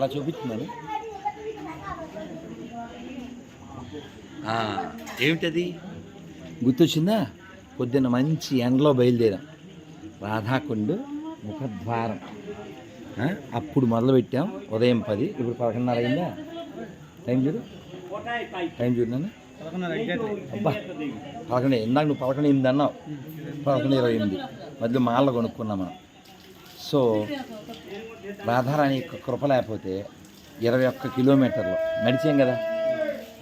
అలా ఆ, ఏమిటది? గుర్తొచ్చిందా? పొద్దున్న మంచి ఎండలో బయలుదేరాం. రాధాకుండు ముఖద్వారం. అప్పుడు మొదలుపెట్టాం. ఉదయం పది ఇప్పుడు పదకొండున్నర అయిందా? టైం చూడు. టైం చూడు నాన్న. అబ్బా పదకొండు ఇందాక నువ్వు పదకొండు ఎనిమిది అన్నావు. పదకొండు ఇరవై ఎనిమిది. మధ్యలో మాల కొనుక్కున్నాం మనం. సో రాధారాణి యొక్క కృప లేకపోతే ఇరవై ఒక్క కిలోమీటర్లు నడిచాం కదా.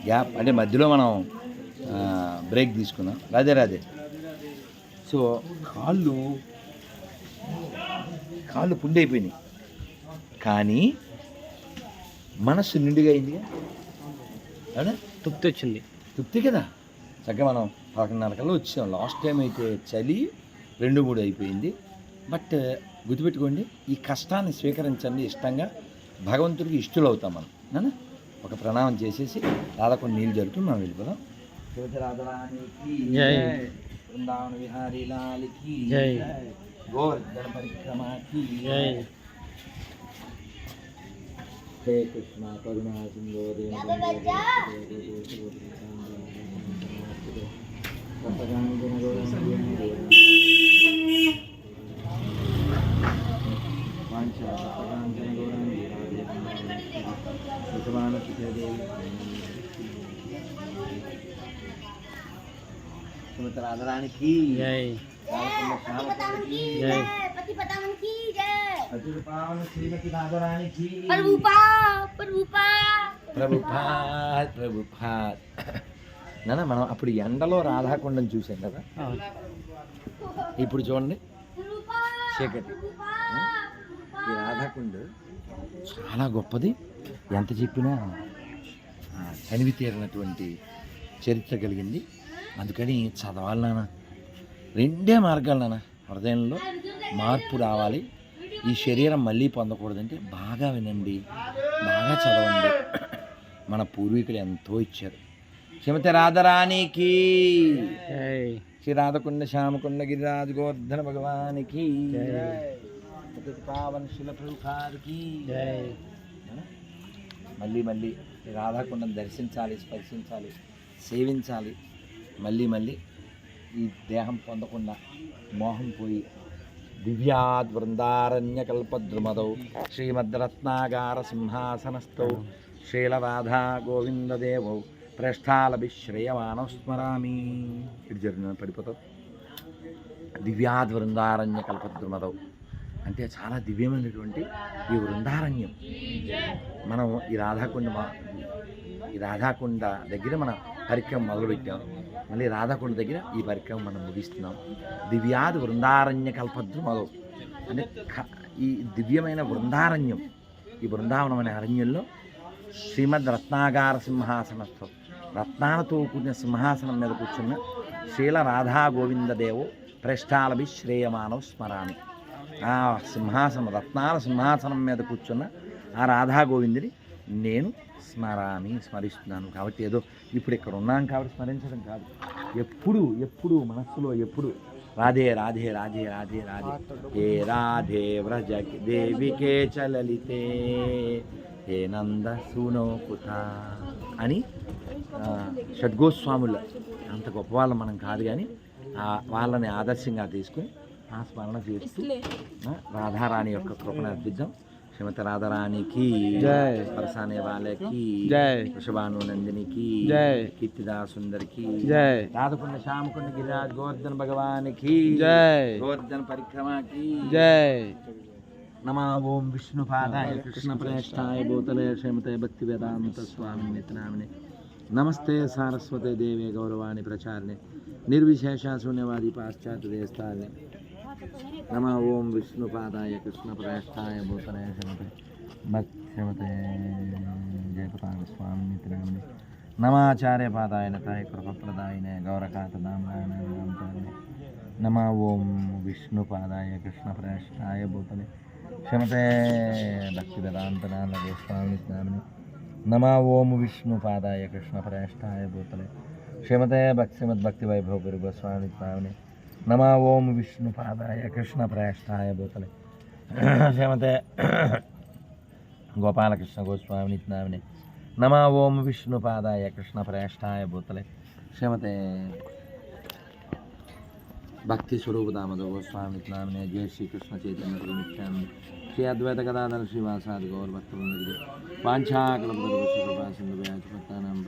గ్యాప్ అంటే మధ్యలో మనం బ్రేక్ తీసుకున్నాం. రాదే రాదే సో కాళ్ళు కాళ్ళు పుండైపోయినాయి. కానీ మనస్సు నిండుగా అయిందిగా అవునా? తృప్తి వచ్చింది. తృప్తి కదా? చక్కగా మనం పదకొండున్నర కల్లా వచ్చాం. లాస్ట్ టైం అయితే చలి రెండు మూడు అయిపోయింది. బట్ గుర్తుపెట్టుకోండి ఈ కష్టాన్ని స్వీకరించండి ఇష్టంగా భగవంతుడికి ఇష్టలు అవుతాం మనం ఒక ప్రణామం చేసేసి రాధకొని నీళ్ళు జరుపుకుని మనం వెళ్ళిపోదాం. బృందావన విహారీ లాలికి జై. గోవర్ధన పరిక్రమాకి జై హే కృష్ణ కరుణా సింధో రాధరానికి సుమిత్రాధరానికి ప్రభుపాత్ ప్రభుపాత్ నాన్న మనం అప్పుడు ఎండలో రాధాకుండం చూసాం కదా? ఇప్పుడు చూడండి. చీకటి ఈ రాధాకుండు చాలా గొప్పది. ఎంత చెప్పినా ఆ, తనివి తీరినటువంటి చరిత్ర కలిగింది. అందుకని చదవాలి నాన్న. రెండే మార్గాలు నాన్న హృదయంలో మార్పు రావాలి. ఈ శరీరం మళ్ళీ పొందకూడదంటే బాగా వినండి బాగా చదవండి. మన పూర్వీకులు ఎంతో ఇచ్చారు. శ్రీమతి రాధరానికి శ్రీ రాధకుండ శ్యామకుండ గిరిరాజు గోవర్ధన భగవానికి. జై. పతిత పావన శిల ప్రభుఖారికి జై. మళ్ళీ మళ్ళీ రాధాకుండం దర్శించాలి స్పర్శించాలి సేవించాలి. మళ్ళీ మళ్ళీ ఈ దేహం పొందకుండా మోహం పోయి దివ్యాద్ బృందారణ్య కల్పద్రుమదౌ శ్రీమద్రత్నాగార సింహాసనస్థౌ శ్రీలరాధా గోవిందదేవౌ ప్రేష్టాలభిశ్రేయమానో స్మరామి. ఇటు జరిగిన పడిపోతావు దివ్యాద్ బృందారణ్య కల్పద్రుమదౌ అంటే చాలా దివ్యమైనటువంటి ఈ వృందారణ్యం. మనం ఈ రాధాకుండ మా- ఈ రాధాకుండ దగ్గర మన పరిక్రమ మొదలుపెట్టాం. మళ్ళీ రాధాకుండ దగ్గర ఈ పరిక్రమ మనం ముగిస్తున్నాం. దివ్యాది వృందారణ్య కల్పద్రు మొదలు. అంటే ఈ దివ్యమైన వృందారణ్యం. ఈ బృందావనం అనే అరణ్యంలో శ్రీమద్ రత్నాగార సింహాసనత్వం రత్నాలతో కూడిన సింహాసనం మీద కూర్చున్న శీల రాధా గోవిందదేవు ప్రేష్టాలభి శ్రేయమానవ్ స్మరామి. ఆ సింహాసనం రత్నాల సింహాసనం మీద కూర్చున్న ఆ రాధా గోవిందుని నేను స్మరామి స్మరిస్తున్నాను. కాబట్టి ఏదో ఇప్పుడు ఇక్కడ ఉన్నాం కాబట్టి స్మరించడం కాదు. ఎప్పుడు ఎప్పుడు మనస్సులో ఎప్పుడు రాధే రాధే రాధే రాధే రాధే. హే రాధే వ్రజ దేవికే చలలితే హే నంద సూనో అని షడ్గోస్వాముల అంత గొప్పవాళ్ళు మనం కాదు కానీ ఆ వాళ్ళని ఆదర్శంగా తీసుకుని ఆ స్మరణ చేస్తూ ఆ, రాధారాణి యొక్క కృపను అర్పిద్దాం శ్రీమతి రాధారాణికి జై. పరసానే వాళ్ళకి జై. వృషభాను నందినికి జై. కీర్తిదా సుందరికి జై రాధకుండ శ్యామకుండ గిరిరాజ్ గోవర్ధన భగవానికి జై. గోవర్ధన పరిక్రమకి జై నమా ఓం విష్ణు పాదాయ కృష్ణ ప్రేష్టాయ భూతలే క్షేమతే భక్తి వేదాంత స్వామి నితనామిని నమస్తే సారస్వతే దేవే గౌరవాణి ప్రచారిణి నిర్విశేష శూన్యవాది పాశ్చాత్య దేశాన్ని నమ ఓం విష్ణు పాదాయ కృష్ణ ప్రేష్టాయ భూతలే క్షేమతే భక్తి క్షేమతే జయపతాంగ స్వామి నితనామిని నమాచార్య పాదాయ నతాయ కృపప్రదాయనే గౌరకాతదామాయణ నమ ఓం విష్ణు పాదాయ కృష్ణ ప్రేష్టాయ భూతలే క్షమతే భక్తి వేదాంతనాల గోస్వామి స్వామిని నమ ఓం విష్ణు పాదాయ కృష్ణ ప్రేష్టాయ భూతలే. క్షమతే భక్తిమద్ గోస్వామి స్వామిని నమ ఓం విష్ణు పాదాయ కృష్ణ ప్రేష్టాయ భూతలే క్షమతే గోపాలకృష్ణ గోస్వామి నిత్యనామినే. నమ ఓం విష్ణుపాదాయ కృష్ణ ప్రేష్టాయ భూతలే. శ్రీమతే భక్తి స్వరూప దామోద గోస్వామి నిత్యనామినే. జయ శ్రీకృష్ణ చైతన్య ప్రభు శ్రీ అద్వైత గదాధర శ్రీవాసాది గౌర భక్త బృందగిరి వాంఛాకలపదర్శిందుభ్యాచపత్తానం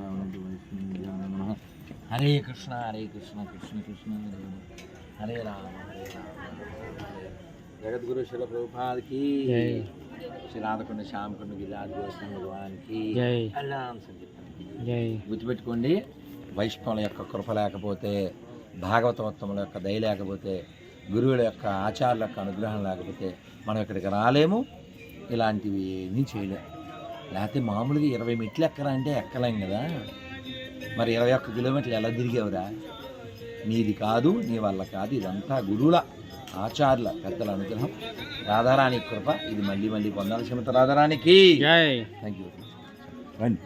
హరే కృష్ణ హరే కృష్ణ కృష్ణ కృష్ణ హరే హరే రామ హరే రామ జగద్గురు శిల ప్రభుపాదికి శ్రీ రాధకొండ శ్యామకొండ గిరిరాజ్ గోస్వామి భగవానికి గుర్తుపెట్టుకోండి వైష్ణవుల యొక్క కృప లేకపోతే భాగవతోత్తముల యొక్క దయ లేకపోతే గురువుల యొక్క ఆచార్యుల యొక్క అనుగ్రహం లేకపోతే మనం ఇక్కడికి రాలేము. ఇలాంటివి ఏమీ చేయలేము లేకపోతే మామూలుగా ఇరవై మెట్లు ఎక్కరా అంటే ఎక్కలేం కదా. మరి ఇరవై ఒక్క కిలోమీటర్లు ఎలా తిరిగేవరా? నీది కాదు నీ వల్ల కాదు. ఇదంతా గురువుల ఆచార్యుల పెద్దల అనుగ్రహం. రాధారాణి కృప. ఇది మళ్ళీ మళ్ళీ పొందాలి శ్రీమతి రాధారాణికి. థ్యాంక్ యూ రండి